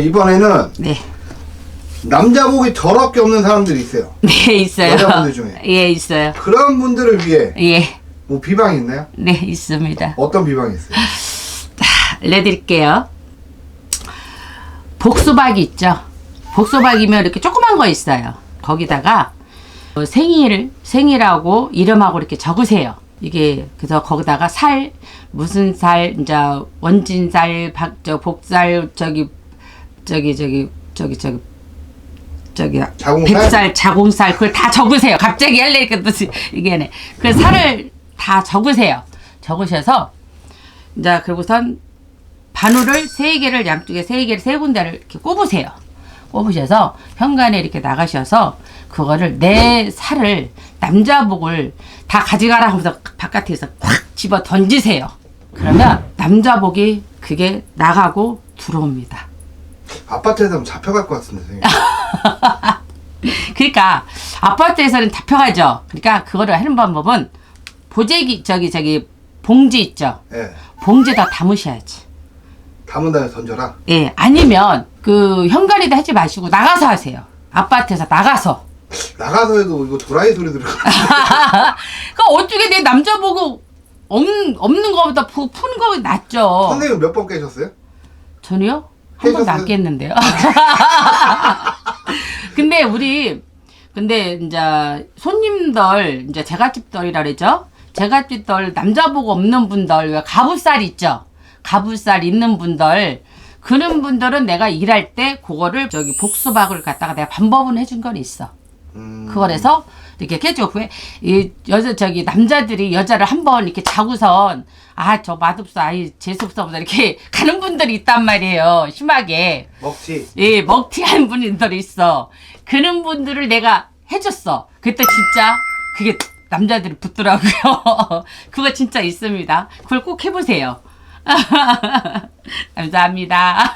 이번에는 네. 남자복이 더럽게 없는 사람들이 있어요. 네, 있어요. 여자분들 중에. 예, 있어요. 그런 분들을 위해 예. 뭐 비방이 있나요? 네, 있습니다. 어떤 비방이 있어요? 알려드릴게요. 복수박이 있죠. 복수박이면 이렇게 조그만 거 있어요. 거기다가 어, 생일, 생일하고 이름하고 이렇게 적으세요. 이게 그래서 거기다가 살 무슨 살 이제 원진살 박저 복살 저기 저기 저기 저기 저기 저기 자궁살? 뱃살 자궁살 그걸 다 적으세요. 갑자기 할래니까 또 이게 그 살을 다 적으세요. 적으셔서 이제 그리고선 바늘을 세 개를 양쪽에 세 개를 세 군데를 이렇게 꼽으세요. 꼽으셔서 현관에 이렇게 나가셔서 그거를 내 살을 남자복을 다 가져가라 하면서 바깥에서 확 집어 던지세요. 그러면 남자복이 그게 나가고 들어옵니다. 아파트에서 하면 잡혀갈 것 같은데 선생님. 그러니까 아파트에서는 잡혀가죠. 그러니까 그거를 하는 방법은 보재기 저기 저기 봉지 있죠. 예. 봉지에다 담으셔야지. 담은 다음에 던져라. 예, 아니면 그 현관에다 하지 마시고 나가서 하세요. 아파트에서 나가서. 나가서 해도 이거 도라이 소리 들어. 그 어떻게 내 남자 보고 없, 없는 거보다 푸, 푸는 거 낫죠. 선생님 몇 번 깨셨어요? 전이요? 한 번도 안? 깼는데요. 근데 우리 근데 이제 손님들 이제 제갓집들이라 그러죠. 제갓집들 남자 보고 없는 분들 왜 가부살 있죠. 가부살 있는 분들 그런 분들은 내가 일할 때 그거를 저기 복수박을 갖다가 내가 방법은 해준 건 있어. 음, 그걸 해서 이렇게 깨주고 이 여자 저기 남자들이 여자를 한번 이렇게 자고선 아 저 맛없어. 아이 재수없어 보다 이렇게 가는 분들이 있단 말이에요. 심하게. 먹지. 예 먹튀하는 분들이 있어. 그런 분들을 내가 해줬어. 그때 진짜 그게 남자들이 붙더라고요. 그거 진짜 있습니다. 그걸 꼭 해보세요. 감사합니다